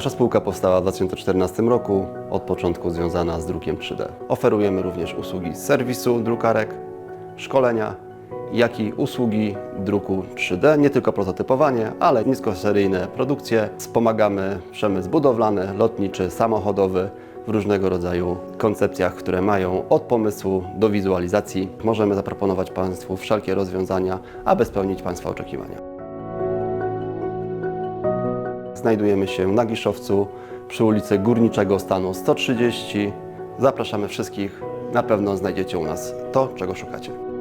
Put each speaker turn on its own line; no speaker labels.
Spółka powstała w 2014 roku, od początku związana z drukiem 3D. Oferujemy również usługi serwisu drukarek, szkolenia, jak i usługi druku 3D, nie tylko prototypowanie, ale niskoseryjne produkcje. Wspomagamy przemysł budowlany, lotniczy, samochodowy w różnego rodzaju koncepcjach, które mają od pomysłu do wizualizacji. Możemy zaproponować Państwu wszelkie rozwiązania, aby spełnić Państwa oczekiwania. Znajdujemy się na Giszowcu przy ulicy Górniczego Stanu 130. Zapraszamy wszystkich. Na pewno znajdziecie u nas to, czego szukacie.